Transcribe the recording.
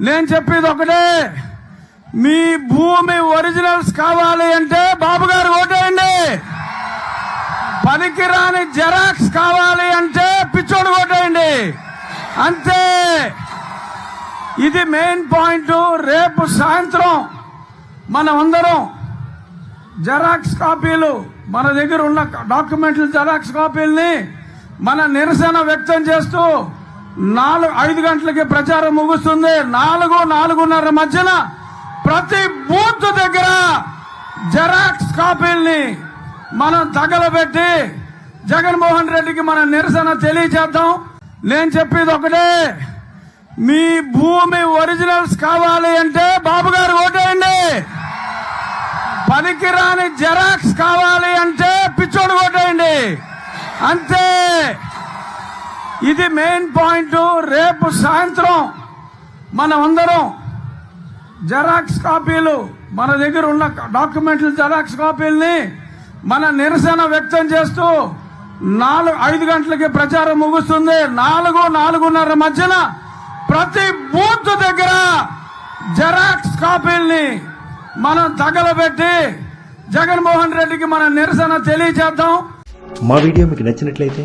నేను చెప్పేది ఒకటే. మీ భూమి ఒరిజినల్స్ కావాలి అంటే బాబు గారు ఓటేయండి. పనికిరాని జెరాక్స్ కావాలి అంటే పిచ్చోడు ఓటేయండి. అంతే. ఇది మెయిన్ పాయింట్. రేపు సాయంత్రం మనం అందరం జెరాక్స్ కాపీలు మన దగ్గర ఉన్న డాక్యుమెంట్లు జెరాక్స్ కాపీల్ని మన నిరసన వ్యక్తం చేస్తూ నాలుగు ఐదు గంటలకి ప్రచారం ముగుస్తుంది. నాలుగు నాలుగున్నర మధ్యన ప్రతి బూత్ దగ్గర జెరాక్స్ కాపీల్ని మనం తగలబెట్టి జగన్మోహన్ రెడ్డికి మన నిరసన తెలియజేద్దాం. నేను చెప్పేది ఒకటే మీ భూమి ఒరిజినల్స్ కావాలి అంటే బాబు గారు ఓటేయండి. పనికిరాని జెరాక్స్ కావాలి అంటే పిచ్చోడు కొట్టేయండి అంతే. ఇది మెయిన్ పాయింట్. రేపు సాయంత్రం మనం అందరం జెరాక్స్ కాపీలు మన దగ్గర ఉన్న డాక్యుమెంట్లు జెరాక్స్ కాపీల్ని మన నిరసన వ్యక్తం చేస్తూ నాలుగు ఐదు గంటలకి ప్రచారం ముగుస్తుంది. నాలుగు నాలుగున్నర మధ్యన ప్రతి బూత్ దగ్గర జెరాక్స్ కాపీల్ని మనం తగలబెట్టి జగన్మోహన్ రెడ్డికి మన నిరసన తెలియజేద్దాం. మా వీడియో మీకు నచ్చినట్లయితే